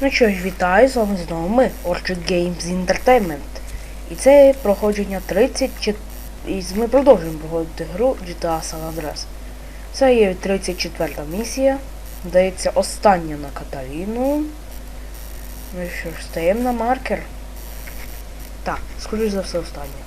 Ну що ж, вітаю, з вами знову ми, Orchard Games Entertainment. І це проходження 34... І ми продовжуємо проходити гру GTA San Andreas. Це є 34 місія. Здається, остання на Каталіну. Ну що ж, стаємо на маркер. Так, скоріш за все остання.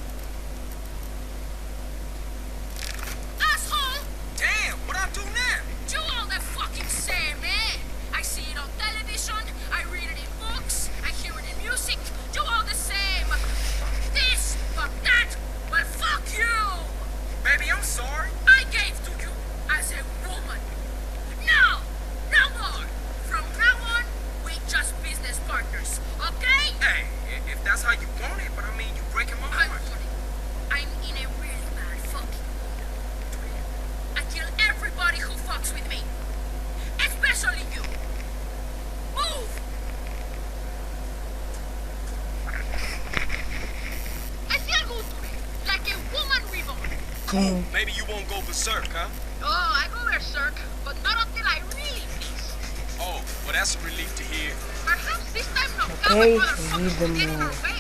reborn. Cool. Maybe you won't go berserk, huh? Oh, I go berserk, but not until I really fix. Oh, well, that's a relief to hear. Perhaps this time no Окей, coward motherfuckers will get in їдемо our way.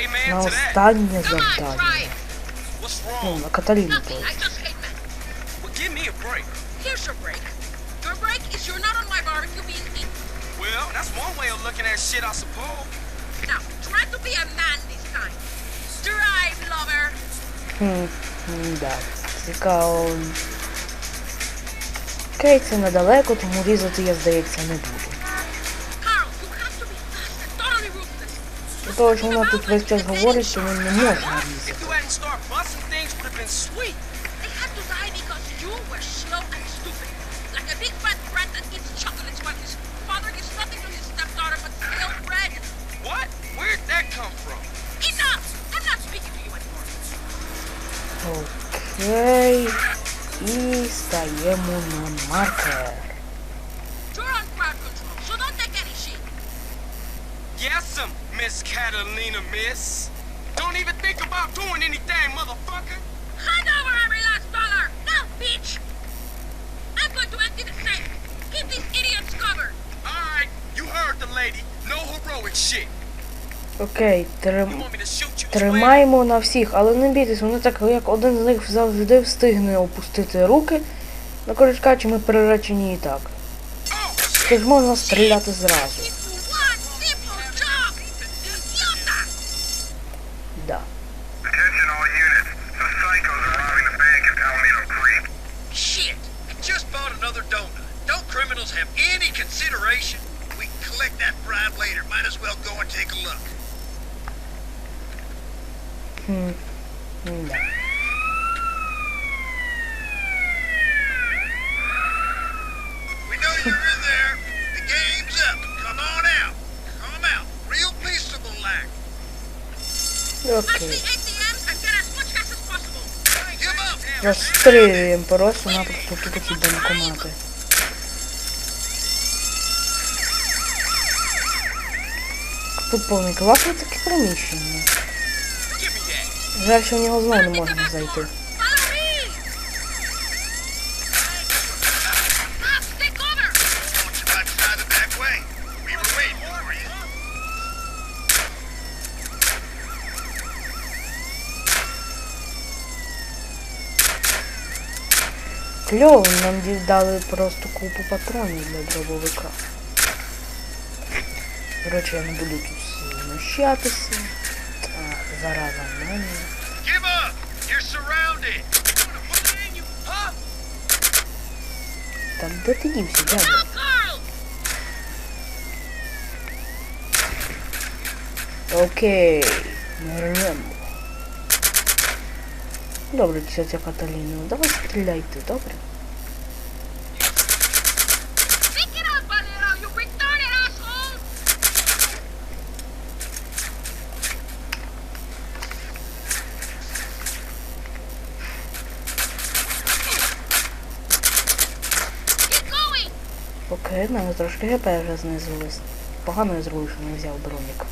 Amen на to that. останнє Come on, try завдання. it. What's Ну, wrong? на Каталіну, Nothing. то I есть. just hate men. Well, give me a break. Here's your break. Your break is you're not on my barbecue being eaten. Well, that's one way of looking at shit, I suppose. Now, try to be a man this time. Strive, lover. Хм, м, Да. Цікаво. Окей, це недалеко, тому різати я, здається, не буду. До того, що вона тут весь час говорить, то він не If різати. control, so don't take any shit. Yes'm, Miss Catalina, miss. Don't even think about doing anything, motherfucker. Hand over every last dollar! Now, bitch! I'm going to empty the safe. Keep these idiots covered. All right, you heard the lady. No heroic shit. Окей, You трим... want me to shoot you? as well? тримаємо на всіх, але не бійтесь, вони так як один з них завжди встигне опустити руки. Ну, коротше кажучи, ми приречені і так. Oh. Тож можна стріляти зразу. Have any consideration? We collect that bribe later. Might as well go and take a look. Like. Touch Окей. the ATM and get as much cash as possible. Give up. Жаль, що в нього знову не зайти. Кльово, нам здесь дали просто купу патронов для дробовика. Короче, я не буду тут знущатися. Зараза в мене. Give up. You're surrounded. Там it in you, huh? Так, де ти дівся, дядя? Go, Carl! Окей, беремо. Добре, Каталіна, давай стріляйте, добре? Окей, в мене трошки ГП вже знизилось. Погано я зробив, що не взяв бронік.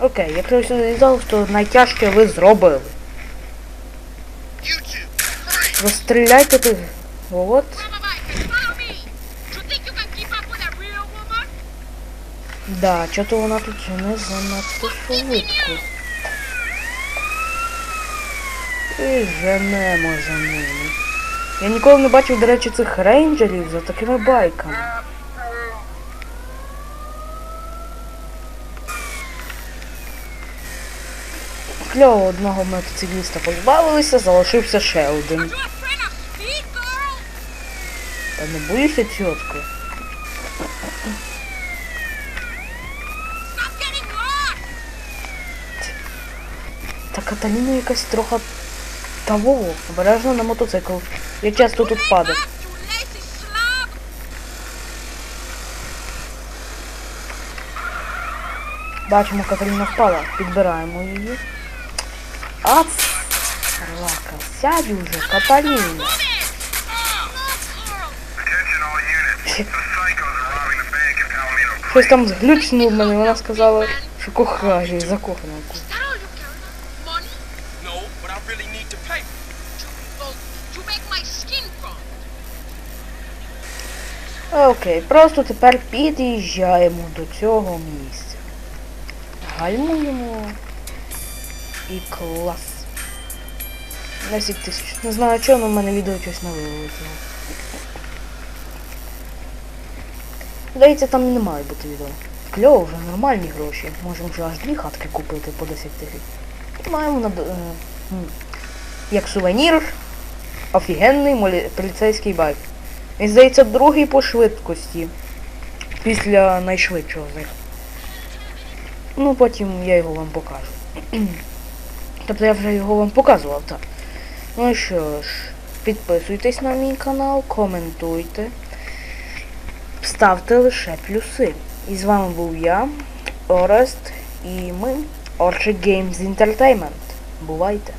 Окей, якщо все зв'язав, то найтяжке ви зробили. Розстріляйте тих. От. Да, чого вона тут жене занадто швидко. І женемо за ними. Я ніколи не бачив, до речі, цих рейнджерів за такими байками. Кльово одного мотоцикліста позбавилися, залишився ще один. Та не боїшся тітки? Та Каталіна якась трохи того, обережно на мотоцикл. Я часто тут lazy! Бачимо, Каталіна впала. Підбираємо її. Ац! Лака, сядь уже, Каталіна. Щось там зглючнуло в мене, вона сказала, що кохає закохана. Окей, просто тепер під'їжджаємо до цього місця. Гальмуємо. І клас. 10 тисяч. Не знаю чого, але в мене відео щось не вилетіло. Здається, там не має бути відео. Кльово, вже нормальні гроші. Можемо вже аж дві хатки купити по 10 тисяч. І маємо на, е, як сувенір офігенний поліцейський байк. Він здається другий по швидкості. Після найшвидшого з них. Ну, потім я його вам покажу. тобто я вже його вам показував, так. Ну що ж, підписуйтесь на мій канал, коментуйте, ставте лише плюси. І з вами був я, Орест, і ми, Orchid Games Entertainment. Бувайте!